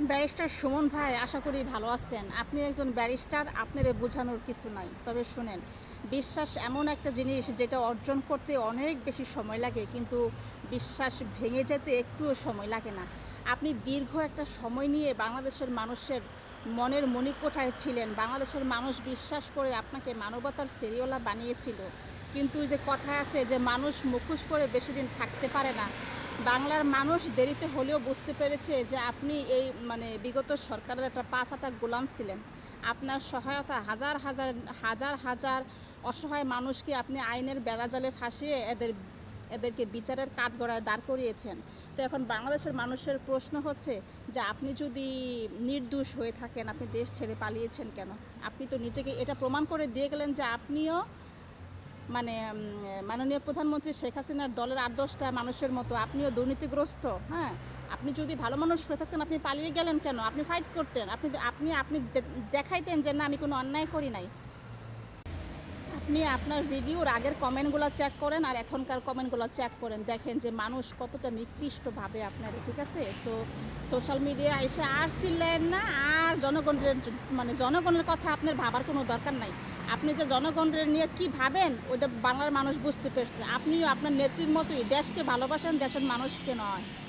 Barrister Suman ভাই, আশা করি ভালো আছেন। আপনি একজন ব্যারিস্টার আপনারে বোঝানোর কিছু নাই। তবে শুনেন, বিশ্বাস এমন একটা জিনিস যেটা অর্জন করতে অনেক বেশি সময় লাগে, কিন্তু বিশ্বাস ভেঙে যেতে একটুও সময় লাগে না। আপনি দীর্ঘ একটা সময় নিয়ে বাংলাদেশের মানুষের মনের মণিকোঠায় ছিলেন। বাংলাদেশের মানুষ বিশ্বাস করে আপনাকে মানবতার ফেরিওয়ালা বানিয়েছিল। কিন্তু যে কথা আছে যে, মানুষ মুখোশ করে বেশি দিন থাকতে পারে না। বাংলার মানুষ দেরিতে হলেও বুঝতে পেরেছে যে আপনি এই মানে বিগত সরকারের একটা পাঁচ হাতা গোলাম ছিলেন। আপনার সহায়তা হাজার হাজার হাজার হাজার অসহায় মানুষকে আপনি আইনের বেড়াজালে ফাঁসিয়ে এদের, এদেরকে বিচারের কাঠগড়ায় দাঁড় করিয়েছেন। তো এখন বাংলাদেশের মানুষের প্রশ্ন হচ্ছে যে আপনি যদি নির্দোষ হয়ে থাকেন, আপনি দেশ ছেড়ে পালিয়েছেন কেন? আপনি তো নিজেকে এটা প্রমাণ করে দিয়ে গেলেন যে আপনিও মানে মাননীয় প্রধানমন্ত্রী শেখ হাসিনার দলের আট দশটা মানুষের মতো, আপনিও দুর্নীতিগ্রস্ত হ্যাঁ? আপনি যদি ভালো মানুষ হয়ে থাকতেন, আপনি পালিয়ে গেলেন কেন? আপনি ফাইট করতেন, আপনি আপনি আপনি দেখাইতেন যে না, আমি কোনো অন্যায় করি নাই। আপনি আপনার ভিডিওর আগের কমেন্টগুলো চেক করেন আর এখনকার কমেন্টগুলো চেক করেন। দেখেন যে মানুষ কতটা নিকৃষ্টভাবে আপনার, ঠিক আছে? সো সোশ্যাল মিডিয়া এসে আর ছিলেন না, আর জনগণের মানে জনগণের কথা আপনার ভাবার কোনো দরকার নাই। আপনি যে জনগণের নিয়ে কি ভাবেন, ওইটা বাংলার মানুষ বুঝতে পেরেছে। আপনিও আপনার নেত্রীর মতোই দেশকে ভালোবাসেন, দেশের মানুষকে নয়।